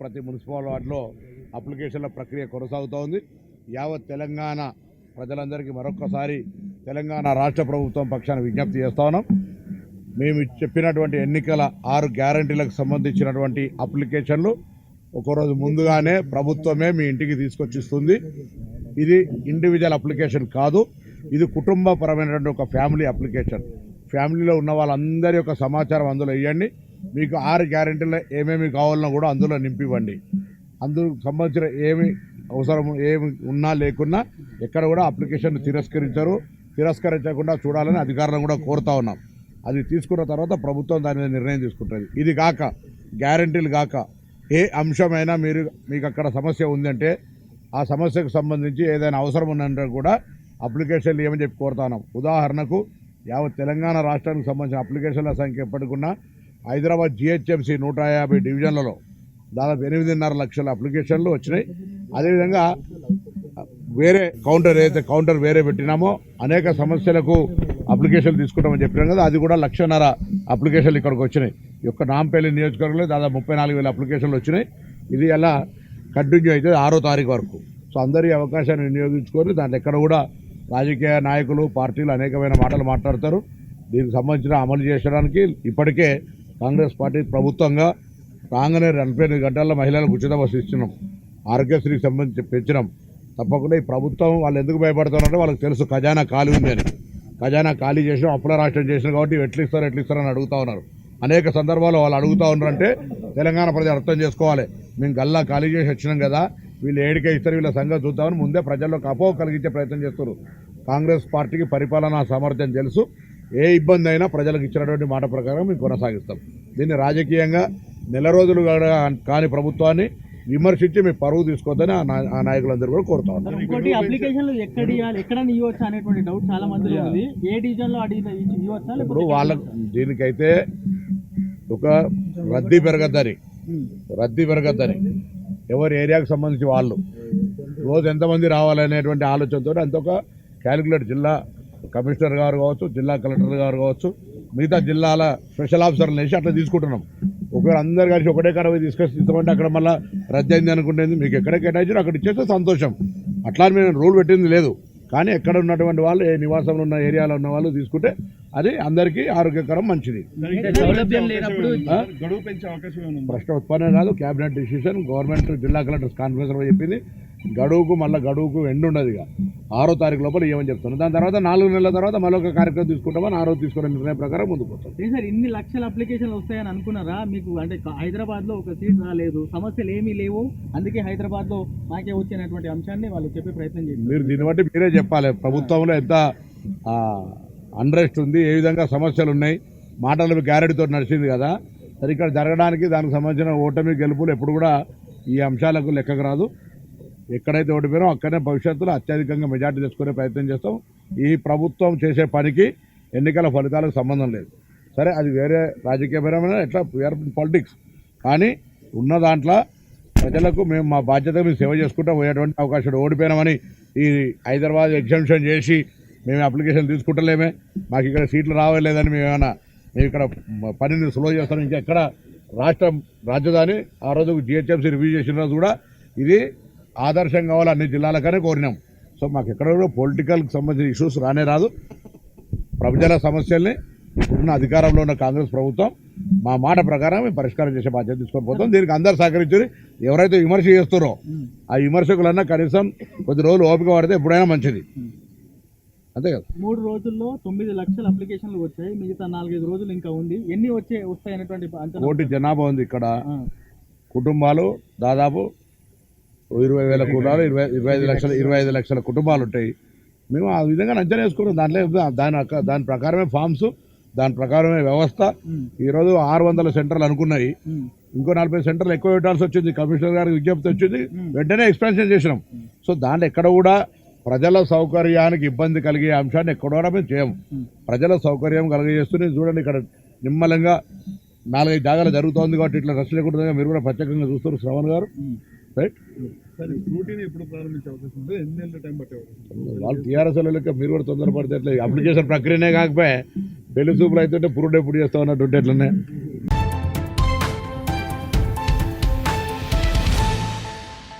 ప్రతి మున్సిపల్ వార్డులో అప్లికేషన్ల ప్రక్రియ కొనసాగుతోంది. యావత్ తెలంగాణ ప్రజలందరికీ మరొక్కసారి తెలంగాణ రాష్ట్ర ప్రభుత్వం పక్షాన విజ్ఞప్తి చేస్తా ఉన్నాం. మేము చెప్పినటువంటి ఎన్నికల ఆరు గ్యారంటీలకు సంబంధించినటువంటి అప్లికేషన్లు ఒకరోజు ముందుగానే ప్రభుత్వమే మీ ఇంటికి తీసుకొచ్చిస్తుంది. ఇది ఇండివిజువల్ అప్లికేషన్ కాదు ఇది కుటుంబపరమైనటువంటి ఒక ఫ్యామిలీ అప్లికేషన్. ఫ్యామిలీలో ఉన్న వాళ్ళందరి యొక్క సమాచారం అందులో ఇవ్వండి మీకు ఆరు గ్యారెంటీలు ఏమేమి కావాలన్నా కూడా అందులో నింపివ్వండి. అందుకు సంబంధించిన ఏమి అవసరం ఏమి ఉన్నా లేకున్నా ఎక్కడ కూడా అప్లికేషన్ తిరస్కరించరు. తిరస్కరించకుండా చూడాలని అధికారులను కూడా కోరుతా ఉన్నాం. అది తీసుకున్న తర్వాత ప్రభుత్వం దాని మీద నిర్ణయం తీసుకుంటుంది. ఇది కాక గ్యారంటీలు కాక ఏ అంశమైనా మీరు మీకు అక్కడ సమస్య ఉందంటే ఆ సమస్యకు సంబంధించి ఏదైనా అవసరం ఉందంటే కూడా అప్లికేషన్లు ఏమని చెప్పి కోరుతా ఉన్నాం. ఉదాహరణకు యావత్ తెలంగాణ రాష్ట్రానికి సంబంధించిన అప్లికేషన్ల సంఖ్య ఎప్పటికున్నా హైదరాబాద్ జిహెచ్ఎంసీ నూట యాభై డివిజన్లలో దాదాపు ఎనిమిదిన్నర లక్షల అప్లికేషన్లు వచ్చినాయి. అదేవిధంగా వేరే కౌంటర్ ఏదైతే కౌంటర్ వేరే పెట్టినామో అనేక సమస్యలకు అప్లికేషన్లు తీసుకుంటామని చెప్పినాం కదా అది కూడా లక్షన్నర అప్లికేషన్లు ఇక్కడికి వచ్చినాయి. ఈ యొక్క నాంపల్లి నియోజకవర్గంలో దాదాపు ముప్పై నాలుగు వేల అప్లికేషన్లు వచ్చినాయి. ఇది అలా కంటిన్యూ అవుతుంది ఆరో తారీఖు వరకు. సో అందరి అవకాశాన్ని వినియోగించుకొని దాంట్లో ఎక్కడ కూడా రాజకీయ నాయకులు పార్టీలు అనేకమైన మాటలు మాట్లాడతారు. దీనికి సంబంధించిన అమలు చేయడానికి ఇప్పటికే కాంగ్రెస్ పార్టీ ప్రభుత్వంగా రాగానే నలభై ఎనిమిది గంటల్లో మహిళలకు ఉచిత బస్సు ఇచ్చినాం. ఆరోగ్యశ్రీకి సంబంధించి పెంచినాం. తప్పకుండా ఈ ప్రభుత్వం వాళ్ళు ఎందుకు భయపడుతున్నారంటే వాళ్ళకి తెలుసు. ఖజానా ఖాళీ ఉంది అని. ఖజానా ఖాళీ చేసినాం అప్పుల రాష్ట్రం చేసినాం కాబట్టి ఎట్లు ఇస్తారు ఎట్లు ఇస్తారు అని అడుగుతా ఉన్నారు. అనేక సందర్భాల్లో వాళ్ళు అడుగుతా ఉన్నారంటే తెలంగాణ ప్రజలు అర్థం చేసుకోవాలి. మేము గల్లా ఖాళీ చేసి వచ్చినాం కదా వీళ్ళు ఏడికే ఇస్తారు వీళ్ళ సంగతి చూద్దామని ముందే ప్రజల్లోకి అపోహ కలిగించే ప్రయత్నం చేస్తారు కాంగ్రెస్ పార్టీకి పరిపాలనా సామర్థ్యం తెలుసు. ఏ ఇబ్బంది అయినా ప్రజలకు ఇచ్చినటువంటి మాట ప్రకారం మేము కొనసాగిస్తాం. దీన్ని రాజకీయంగా నెల రోజులు కాని ప్రభుత్వాన్ని విమర్శించి మీ పరువు తీసుకోవద్దని ఆ నాయకులందరూ కూడా కోరుతా ఉన్నారు. ఇంకోటి అప్లికేషన్లు ఎక్కడ ఇవ్వాలి? ఎక్కడ ఇవ్వచ్చు అనేటువంటి డౌట్ చాలా ఉంది ఏ ఇవ్వచ్చా ఇప్పుడు వాళ్ళకు దీనికైతే ఒక రద్దీ పెరగద్దని. రద్దీ పెరగద్దని. ఎవరి ఏరియాకు సంబంధించి వాళ్ళు. రోజు ఎంతమంది రావాలనేటువంటి ఆలోచనతో అంత ఒక క్యాలిక్యులేట్ జిల్లా కమిషనర్ గారు కావచ్చు జిల్లా కలెక్టర్ గారు కావచ్చు మిగతా జిల్లాల స్పెషల్ ఆఫీసర్లు వేసి అట్లా తీసుకుంటున్నాం. ఒకవేళ అందరు కలిసి ఒకటే కరవై తీసుకొచ్చి ఇస్తామంటే అక్కడ మళ్ళీ రద్దు అయింది అనుకుంటుంది. మీకు ఎక్కడ కేటాయించారు అక్కడ ఇచ్చేస్తే సంతోషం. అట్లా మేము రూల్ పెట్టింది లేదు. కానీ ఎక్కడ ఉన్నటువంటి వాళ్ళు ఏ నివాసంలో ఉన్న ఏరియాలో ఉన్న వాళ్ళు తీసుకుంటే అది అందరికీ ఆరోగ్యకరం మంచిది. సౌలభ్యం లేనప్పుడు గడువు పెంచే అవకాశం ఏమైనా ఉందా? ప్రశ్న ఉత్పన్నం కాదు క్యాబినెట్ డిసిషన్. గవర్నమెంట్ జిల్లా కలెక్టర్ కాన్ఫరెన్స్లో చెప్పింది గడువుకు మళ్ళీ గడువుకు ఎండ్ ఉండదు ఇక. ఆరో తారీఖు లోపల ఏమని చెప్తున్నారు దాని తర్వాత నాలుగు నెలల తర్వాత మళ్ళీ ఒక కార్యక్రమం తీసుకుంటామని ఆరో తీసుకున్న నిర్ణయం ప్రకారం ముందుకు సార్ ఇన్ని లక్షల అప్లికేషన్లు వస్తాయని అనుకున్నారా? మీకు అంటే హైదరాబాద్లో ఒక సీట్ రాలేదు. సమస్యలు ఏమీ లేవు. అందుకే హైదరాబాద్లో మాకే వచ్చినటువంటి అంశాన్ని వాళ్ళు చెప్పే ప్రయత్నం చేశారు. మీరు దీన్ని బట్టి మీరే చెప్పాలి. ప్రభుత్వంలో ఎంత అన్రెస్ట్ ఉంది ఏ విధంగా సమస్యలు ఉన్నాయి మాటలు గ్యారెంటీతో నడిచింది కదా. సరే ఇక్కడ జరగడానికి దానికి సంబంధించిన ఓటమి గెలుపులు ఎప్పుడు కూడా ఈ అంశాలకు లెక్కకు రాదు. ఎక్కడైతే ఓడిపోయినా అక్కడనే భవిష్యత్తులో అత్యధికంగా మెజార్టీ తెచ్చుకునే ప్రయత్నం చేస్తాం. ఈ ప్రభుత్వం చేసే పనికి ఎన్నికల ఫలితాలకు సంబంధం లేదు. సరే అది వేరే రాజకీయపరమైన ఎట్లా? వేర్ పాలిటిక్స్ కానీ ఉన్న దాంట్లో ప్రజలకు మేము మా బాధ్యత మేము సేవ చేసుకుంటూ పోయేటువంటి అవకాశం ఓడిపోయినామని ఈ హైదరాబాద్ ఎగ్జామిషన్ చేసి మేము అప్లికేషన్ తీసుకుంటలేమే. మాకు ఇక్కడ సీట్లు రావలేదని మేము ఏమైనా మేము ఇక్కడ పనిని స్లో చేస్తాం. ఇంకా ఎక్కడ రాష్ట్రం రాజధాని ఆ రోజు జిహెచ్ఎంసీ రివ్యూ చేసిన రోజు కూడా ఇది ఆదర్శం కావాలి అన్ని జిల్లాలకనే కోరినాం. సో మాకు ఎక్కడ కూడా పొలిటికల్కి సంబంధించిన ఇష్యూస్ రానే రాదు. ప్రజల సమస్యల్ని ఇప్పుడున్న అధికారంలో ఉన్న కాంగ్రెస్ ప్రభుత్వం మా మాట ప్రకారం మేము పరిష్కారం చేసే బాధ్యత తీసుకొని పోతాం. దీనికి అందరు సహకరించారు ఎవరైతే విమర్శ చేస్తారో ఆ విమర్శకులన్నా కనీసం కొద్ది రోజులు ఓపిక పడితే ఎప్పుడైనా మంచిది. అంతే కదా. మూడు రోజుల్లో తొమ్మిది లక్షల అప్లికేషన్లు వచ్చాయి. మిగతా నాలుగైదు రోజులు ఇంకా ఉంది. ఎన్ని వచ్చే వస్తాయి అనేటువంటి అంచనా కోటి జనాభా ఉంది ఇక్కడ. కుటుంబాలు దాదాపు ఇరవై వేల కుటుంబాలు ఇరవై ఇరవై ఐదు లక్షల ఇరవై ఐదు లక్షల కుటుంబాలు ఉంటాయి. మేము ఆ విధంగా అంచనా వేసుకున్నాం. దాంట్లో దాని దాని ప్రకారమే ఫామ్స్ దాని ప్రకారమే వ్యవస్థ. ఈరోజు ఆరు వందల సెంటర్లు అనుకున్నాయి. ఇంకో నలభై సెంటర్లు ఎక్కువ పెట్టాల్సి వచ్చింది. కమిషనర్ గారికి విజ్ఞప్తి వచ్చింది. వెంటనే ఎక్స్పాన్షన్ చేసినాం. సో దాంట్లో ఎక్కడ కూడా ప్రజల సౌకర్యానికి ఇబ్బంది కలిగే అంశాన్ని ఎక్కడ కూడా మేము చేయము. ప్రజల సౌకర్యం కలిగజేస్తూనే చూడండి ఇక్కడ నిమ్మలంగా నాలుగైదు జాగాలు జరుగుతోంది కాబట్టి ఇట్లా రష్ లేకుండా మీరు కూడా ప్రత్యేకంగా చూస్తారు శ్రవణ్ గారు. రైట్? వాళ్ళు టీఆర్ఎస్ లెక్క మీరు కూడా తొందరపడితే ఎట్లా? అప్లికేషన్ ప్రక్రియనే కాకపోతే పెళ్ళి చూపులు అయితే పురుడు ఎప్పుడు చేస్తా ఉన్నట్టు ఉంటే ఎట్లనే